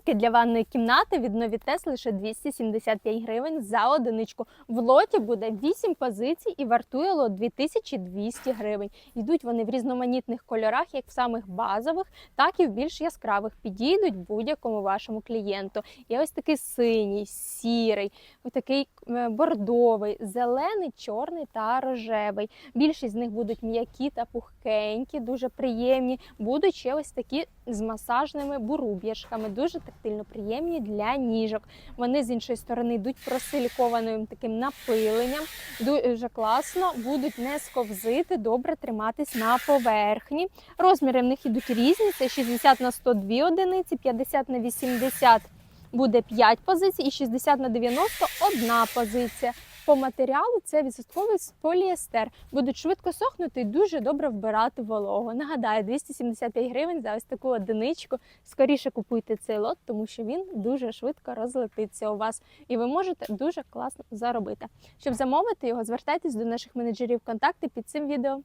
Рамки для ванної кімнати від Novitest лише 275 гривень за одиничку. В лоті буде 8 позицій і вартує лот 2200 гривень. Йдуть вони в різноманітних кольорах, як в самих базових, так і в більш яскравих. Підійдуть будь-якому вашому клієнту. Є ось такий синій, сірий, ось такий бордовий, зелений, чорний та рожевий. Більшість з них будуть м'які та пухкенькі, дуже приємні. Будуть ще ось такі з масажними буруб'яшками, дуже тактильно приємні для ніжок. Вони з іншої сторони йдуть просилікованим таким напиленням. Дуже класно, будуть не сковзити, добре триматись на поверхні. Розміри в них ідуть різні: це 60 на 102 одиниці, 50 на 80 буде 5 позицій, і 60 на 90 одна позиція. По матеріалу це відсотковий поліестер. Будуть швидко сохнути і дуже добре вбирати вологу. Нагадаю, 275 гривень за ось таку одиничку. Скоріше купуйте цей лот, тому що він дуже швидко розлетиться у вас, і ви можете дуже класно заробити. Щоб замовити його, звертайтесь до наших менеджерів контакти під цим відео.